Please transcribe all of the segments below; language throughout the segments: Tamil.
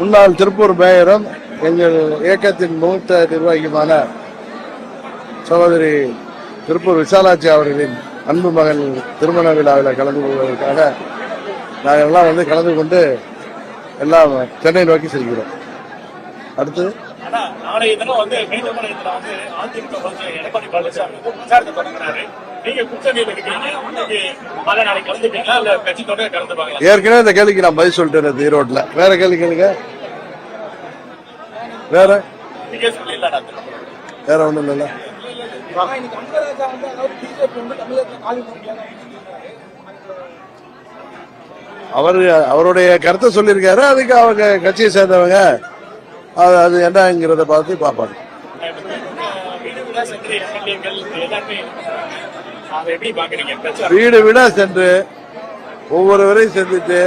முன்னாள் திருப்பூர் மேயரும் எங்கள் இயக்கத்தின் மூத்த நிர்வாகியுமான சகோதரி திருப்பூர் விசாலாட்சி அவர்களின் அன்பு மகன் திருமண விழாவில் கலந்து கொள்வதற்காக நாங்கள் எல்லாம் வந்து கலந்து கொண்டு எல்லாம் சென்னை நோக்கி செல்கிறோம். அடுத்து நாளைய தினம் வந்து மேட்டுப்பாளையத்துல வந்து அதிமுக எடப்பாடி பழனிசாமி தொடங்குறாரு. நீங்க ஏற்கனவே இந்த கேள்விக்கு நான் பதில் சொல்லிட்டேன் ஈரோட்டில் வேற கேள்வி கேளுங்க. வேற? வேற ஒன்றும் இல்லைல்ல. அவர் அவருடைய கருத்தை சொல்லியிருக்காரு அதுக்கு அவங்க கட்சியை சேர்ந்தவங்க அது அது என்னங்கிறத பார்த்து பார்ப்பாங்க. வீடு வீடா சென்று ஒவ்வொருவரையும் சந்தித்து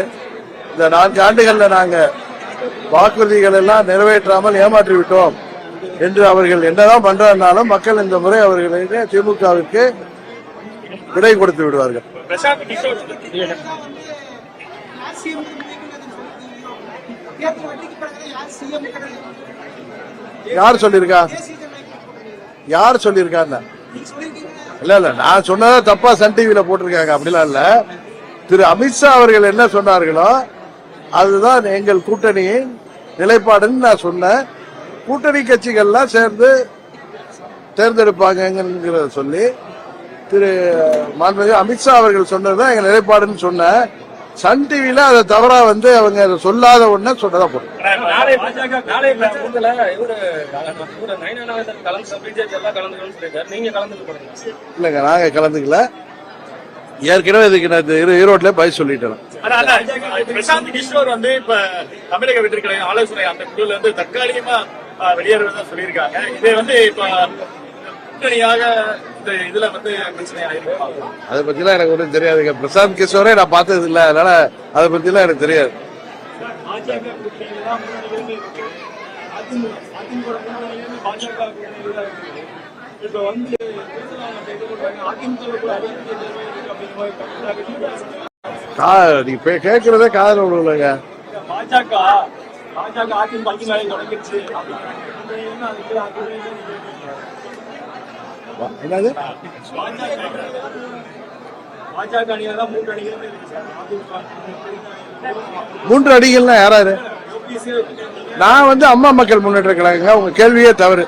இந்த நான்கு ஆண்டுகள்ல நாங்க வாக்குறுதிகள் எல்லாம் நிறைவேற்றாமல் ஏமாற்றி விட்டோம் என்று அவர்கள் என்னதான் பண்றாருனாலும் மக்கள் இந்த முறை அவர்களுக்கு திமுகவிற்கு விடை கொடுத்து விடுவார்கள். யார் சொல்லியிருக்கா? யார் சொல்லியிருக்கான்னு இல்ல இல்ல நான் சொன்னதை தப்பா சன் டிவியில போட்டிருக்காங்க. அப்படிலாம் இல்ல. திரு அமித்ஷா அவர்கள் என்ன சொன்னார்களோ அதுதான் எங்கள் கூட்டணியின் நிலைப்பாடுன்னு நான் சொன்னேன். கூட்டணி கட்சிகள்லாம் சேர்ந்து தேர்ந்தெடுப்பாங்கங்கிறத சொல்லி திரு மாண்புமிகு அமித்ஷா அவர்கள் சொன்னதுதான் எங்கள் நிலைப்பாடுன்னு சொன்னேன். சன் டிவில அதை தவறா வந்து அவங்க சொல்லாத ஒண்ணு சொன்னதா போறீங்க. இல்லைங்க நாங்க கலந்துக்கல. ஏற்கனவே இதுக்கு நான் ஈரோட்ல பதில் சொல்லிட்டேன். பிரசாந்த் கிஷோர் வந்து இப்ப தமிழக வெற்றிகளை ஆலோசனை அந்த குழுல இருந்து தற்காலிகமா வெளியேறுவதா சொல்லியிருக்காங்க. இதை வந்து இப்ப கூட்டணியாக இதுல வந்து பிரச்சனை ஆயிருக்கும் அதை பத்திலாம் எனக்கு ஒன்றும் தெரியாதுங்க. பிரசாந்த் கிஷோரே நான் பார்த்தது இல்லை அதனால அதை பத்திலாம் எனக்கு தெரியாது. இப்ப வந்து தேர்தல் ஆணையம் இது பண்றாங்க அதிமுக கூட அறிவிக்கை தேவை இருக்கு அப்படிங்கிற மாதிரி தமிழ்நாடு கா- நீ இப்ப கேட்கறதே காதல் விழுங்க பாஜக பாஜக அதிமுக தொடங்கிடுச்சு. என்னது? மூன்று அடிகள்னா யாராரு? நான் வந்து அம்மா மக்கள் முன்னேற்ற கழகங்க உங்க கேள்வியே தவறு.